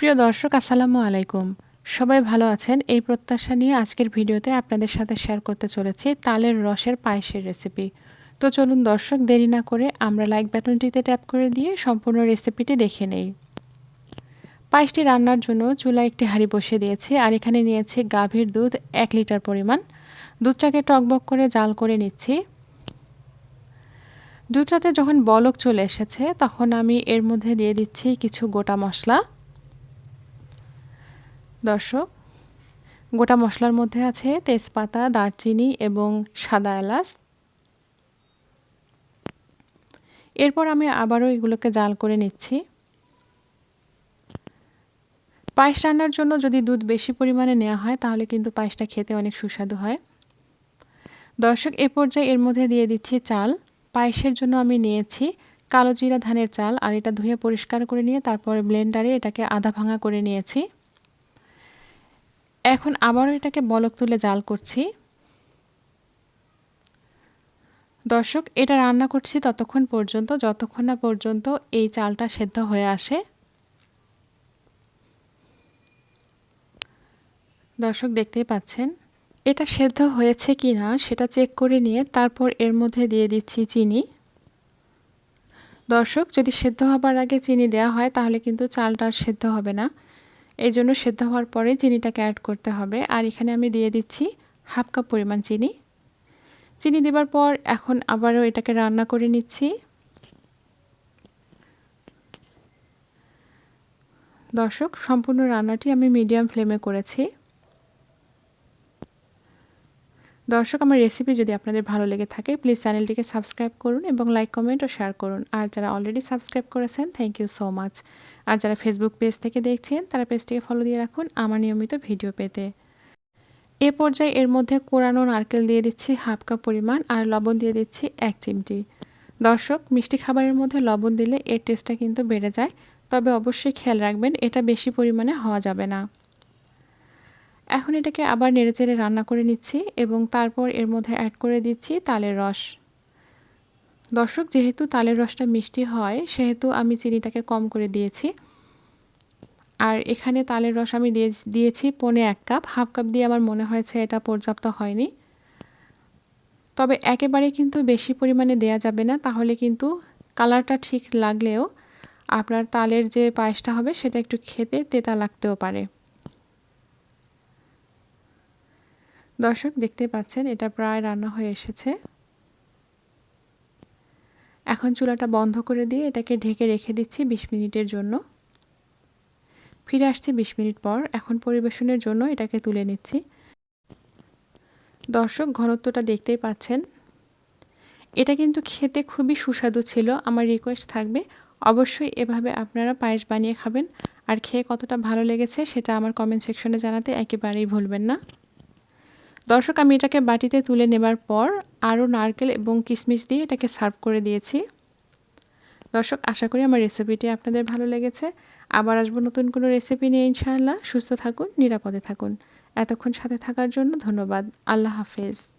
প্রিয় দর্শক, আসসালামু আলাইকুম। সবাই ভালো আছেন? এই প্রত্যাশা নিয়ে আজকের ভিডিওতে আপনাদের সাথে শেয়ার করতে চলেছি তালের রসের পায়েসের রেসিপি তো চলুন দর্শক, দেরি না করে আমরা লাইক বাটনটিতে ট্যাপ করে দিয়ে সম্পূর্ণ রেসিপিটি দেখে নেই। পায়েসটি রান্নার জন্য চুলা একটি হাঁড়ি বসিয়ে দিয়েছি আর এখানে নিয়েছি গাভীর দুধ এক লিটার পরিমাণ। দুধটাকে টকবক করে জাল করে নিচ্ছি। দুধটাতে যখন বলক চলে এসেছে তখন আমি এর মধ্যে দিয়ে দিচ্ছি কিছু গোটা মশলা। দর্শক, গোটা মশলার মধ্যে আছে তেজপাতা, দারচিনি এবং সাদা এলাচ। এরপর আমি আবারও এগুলোকে জাল করে নিচ্ছি। পায়েস রান্নার জন্য যদি দুধ বেশি পরিমাণে নেওয়া হয়, তাহলে কিন্তু পায়েসটা খেতে অনেক সুস্বাদু হয়। দর্শক, এ পর্যায়ে এর মধ্যে দিয়ে দিচ্ছি চাল। পায়েসের জন্য আমি নিয়েছি কালো জিরা ধানের চাল, আর এটা ধুয়ে পরিষ্কার করে নিয়ে তারপরে ব্লেন্ডারে এটাকে আধা ভাঙা করে নিয়েছি। এখন আবারও এটাকে বলক তুলে জাল করছি। দর্শক, এটা রান্না করছি ততক্ষণ পর্যন্ত, যতক্ষণ না পর্যন্ত এই চালটা সেদ্ধ হয়ে আসে। দর্শক, দেখতেই পাচ্ছেন, এটা সেদ্ধ হয়েছে কি না সেটা চেক করে নিয়ে তারপর এর মধ্যে দিয়ে দিচ্ছি চিনি। দর্শক, যদি সেদ্ধ হবার আগে চিনি দেওয়া হয় তাহলে কিন্তু চালটা সেদ্ধ হবে না। এই জন্য সেদ্ধ হওয়ার পরে চিনিটাকে অ্যাড করতে হবে। আর এখানে আমি দিয়ে দিচ্ছি হাফ কাপ পরিমাণ চিনি। চিনি দেবার পর এখন আবারও এটাকে রান্না করে নিচ্ছি। দর্শক, সম্পূর্ণ রান্নাটি আমি মিডিয়াম ফ্লেমে করেছি। দর্শক, আমার রেসিপি যদি আপনাদের ভালো লেগে থাকে প্লিজ চ্যানেলটিকে সাবস্ক্রাইব করুন এবং লাইক কমেন্ট ও শেয়ার করুন। আর যারা অলরেডি সাবস্ক্রাইব করেছেন থ্যাংক ইউ সো মাচ আর যারা ফেসবুক পেজ থেকে দেখছেন, তারা পেজটিকে ফলো দিয়ে রাখুন আমার নিয়মিত ভিডিও পেতে। এ পর্যায়ে এর মধ্যে কোরানো নারকেল দিয়ে দিচ্ছি হাফ কাপ পরিমাণ আর লবণ দিয়ে দিচ্ছি এক চিমটি। দর্শক, মিষ্টি খাবারের মধ্যে লবণ দিলে এর টেস্টটা কিন্তু বেড়ে যায়, তবে অবশ্যই খেয়াল রাখবেন, এটা বেশি পরিমাণে হওয়া যাবে না। এখন এটাকে আবার নেড়েচেড়ে রান্না করে নিচ্ছি এবং তারপর এর মধ্যে অ্যাড করে দিচ্ছি তালের রস। দর্শক, যেহেতু তালের রসটা মিষ্টি হয়, সেহেতু আমি চিনিটাকে কম করে দিয়েছি। আর এখানে তালের রস আমি দিয়ে দিয়েছি পনে এক কাপ। হাফ কাপ দিয়ে আমার মনে হয়েছে এটা পর্যাপ্ত হয়নি। তবে একেবারে কিন্তু বেশি পরিমাণে দেয়া যাবে না, তাহলে কিন্তু কালারটা ঠিক লাগলেও আপনার তালের যে পায়েসটা হবে, সেটা একটু খেতে তেতা লাগতেও পারে। দর্শক দেখতে পাচ্ছেন, এটা প্রায় রান্না হয়ে এসেছে। এখন চুলাটা বন্ধ করে দিয়ে এটাকে ঢেকে রেখে দিচ্ছি বিশ মিনিটের জন্য। ফিরে আসছি বিশ মিনিট পর। এখন পরিবেশনের জন্য এটাকে তুলে নিচ্ছি। দর্শক, ঘনত্বটা দেখতেই পাচ্ছেন। এটা কিন্তু খেতে খুবই সুস্বাদু ছিল। আমার রিকোয়েস্ট থাকবে, অবশ্যই এভাবে আপনারা পায়েস বানিয়ে খাবেন। আর খেয়ে কতটা ভালো লেগেছে সেটা আমার কমেন্ট সেকশনে জানাতে একেবারেই ভুলবেন না। দর্শক, আমি এটাকে বাটিতে তুলে নেবার পর আরও নারকেল এবং কিশমিশ দিয়ে এটাকে সার্ভ করে দিয়েছি। দর্শক, আশা করি আমার রেসিপিটি আপনাদের ভালো লেগেছে। আবার আসব নতুন কোনো রেসিপি নিয়ে, ইনশাআল্লাহ। সুস্থ থাকুন, নিরাপদে থাকুন। এতক্ষণ সাথে থাকার জন্য ধন্যবাদ। আল্লাহ হাফেজ।